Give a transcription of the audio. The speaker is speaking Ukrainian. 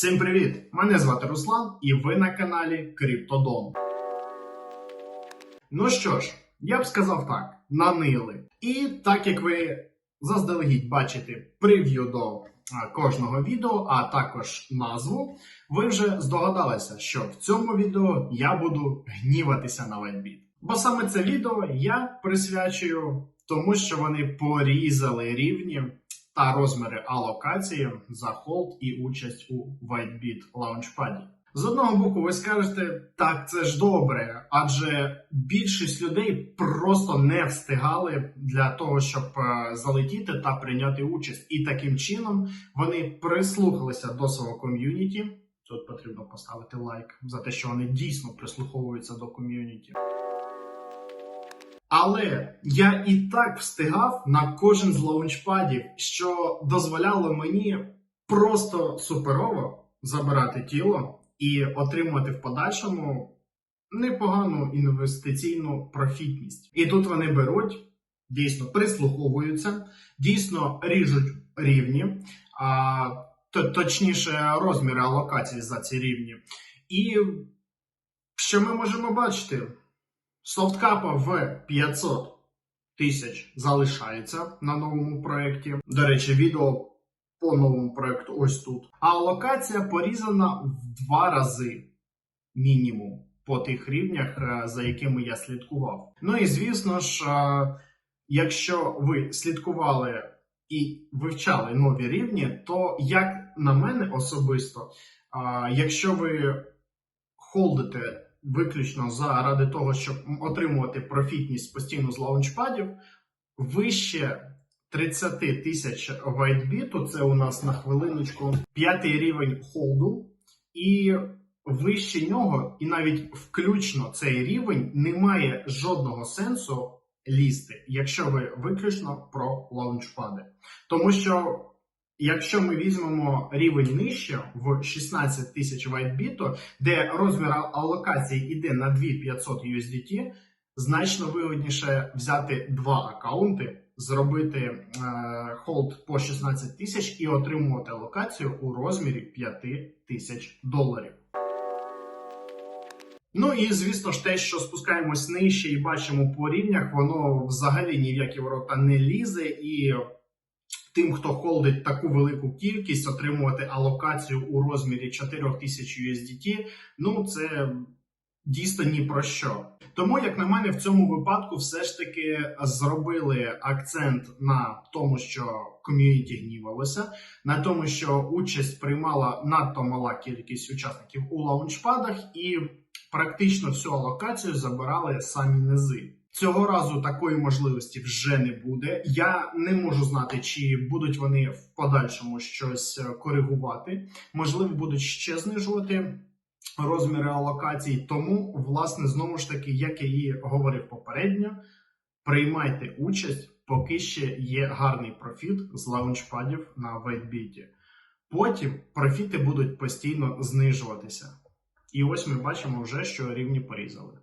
Всім привіт! Мене звати Руслан, і ви на каналі Криптодон. Ну що ж, я б сказав так: нанили. І так як ви заздалегідь бачите прев'ю до кожного відео, а також назву, ви вже здогадалися, що в цьому відео я буду гніватися на WhiteBit. Бо саме це відео я присвячую тому, що вони порізали рівні та розміри алокації за холд і участь у WhiteBit лаунчпаді. З одного боку, ви скажете, так це ж добре, адже більшість людей просто не встигали для того, щоб е, залетіти та прийняти участь. І таким чином вони прислухалися до свого ком'юніті. Тут потрібно поставити лайк за те, що вони дійсно прислуховуються до ком'юніті. Але я і так встигав на кожен з лаунчпадів, що дозволяло мені просто суперово забирати тіло і отримувати в подальшому непогану інвестиційну профітність. І тут вони беруть, дійсно прислуховуються, дійсно ріжуть рівні, а, точніше розміри алокації за ці рівні. І що ми можемо бачити? Софткапа в 500 тисяч залишається на новому проєкті. До речі, відео по новому проєкту ось тут. А локація порізана в два рази мінімум по тих рівнях, е, за якими я слідкував. Ну і звісно ж, е, якщо ви слідкували і вивчали нові рівні, то як на мене особисто, е, якщо ви холдите виключно заради того, щоб отримувати профітність постійно з лаунчпадів, вище 30 тисяч вайтбіту, це у нас на хвилиночку п'ятий рівень холду, і вище нього, і навіть включно цей рівень, не має жодного сенсу лізти, якщо ви виключно про лаунчпади. Тому що. Якщо ми візьмемо рівень нижче в 16 тисяч вайтбіту, де розмір алокації йде на 2500 USDT, значно вигідніше взяти два аккаунти, зробити е, холд по 16 тисяч і отримувати алокацію у розмірі 5 тисяч доларів. Ну і звісно ж те, що спускаємось нижче і бачимо по рівнях, воно взагалі ні в які ворота не лізе і тим, хто холдить таку велику кількість, отримувати алокацію у розмірі 4000 USDT, ну це дійсно ні про що. Тому, як на мене, в цьому випадку все ж таки зробили акцент на тому, що ком'юніті гнівалося, на тому, що участь приймала надто мала кількість учасників у лаунчпадах, і практично всю алокацію забирали самі низи. Цього разу такої можливості вже не буде. Я не можу знати, чи будуть вони в подальшому щось е, коригувати. Можливо, будуть ще знижувати розміри алокацій. Тому, власне, знову ж таки, як я і говорив попередньо, приймайте участь, поки ще є гарний профіт з лаунчпадів на вейтбіті. Потім профіти будуть постійно знижуватися. І ось ми бачимо вже, що рівні порізали.